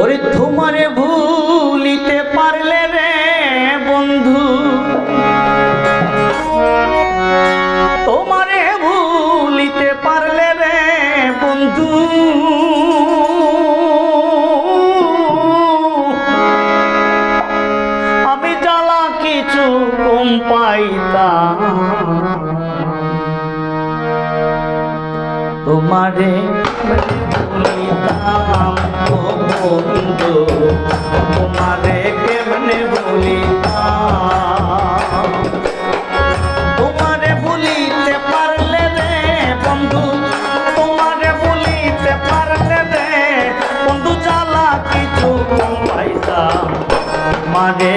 ওরে তোমারে ভুলিতে পারলে রে বন্ধু। তোমারে ভুলিতে পারলে রে বন্ধু। আমি জ্বালা কিছু কম পাইতাম। তোমারে ভুলিতাম। ও বন্ধু, তোমারে কেমনে ভুলিতাম? তোমারে ভুলিতে পারলে রে বন্ধু, তোমারে ভুলিতে পারলে রে বন্ধু, জ্বালা কিছু পাইতাম। তোমারে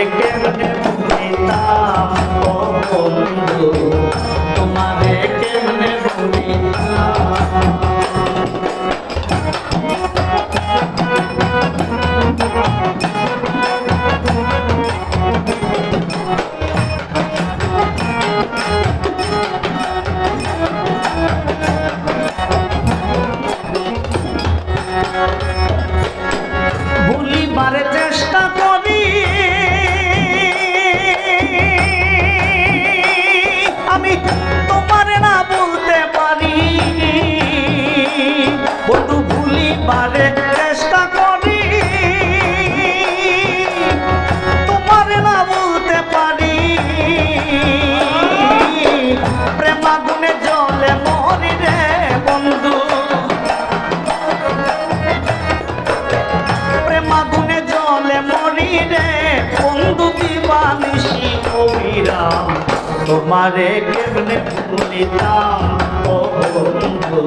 তোমারে কেমনে ভুলিতাম ও বন্ধু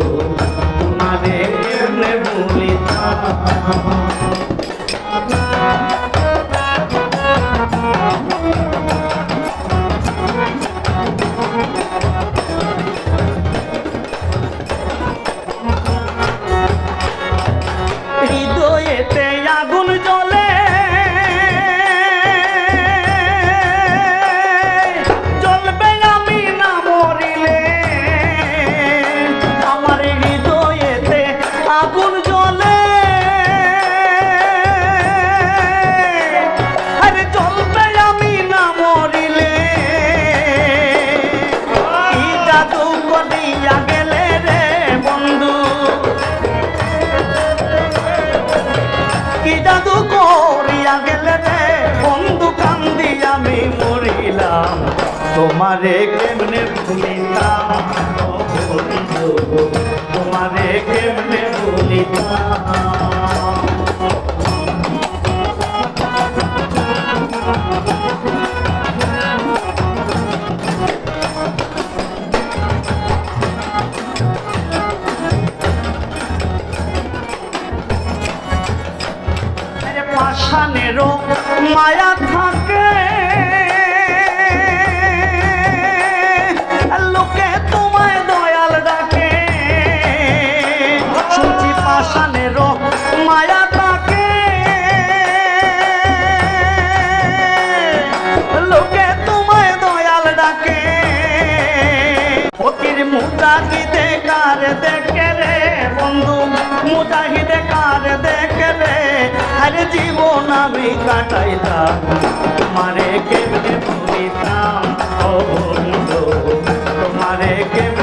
তোমারে কেমনে ভুলিতাম আগুন জ্বলে। আরে জ্বলবে আমি না মরিলে। কি জাদু গেলে রে বন্ধু? কি জাদু করিয়া গেলে বন্ধু? কান্দি আমি তোমারে কেমনে ভুলিতাম? তোমারে কেমনে ভুলিতাম? পাষাণেরও মায়া থাকে। মুজাহিদ মুজাহিদে কার দেখে রে? বন্ধু মুজাহিদে কার দেখে রে? আরে জীবন আমি কাটাইতাম তোমারে কেমনে ভুলিতাম ও বন্ধু, তোমারে কেমন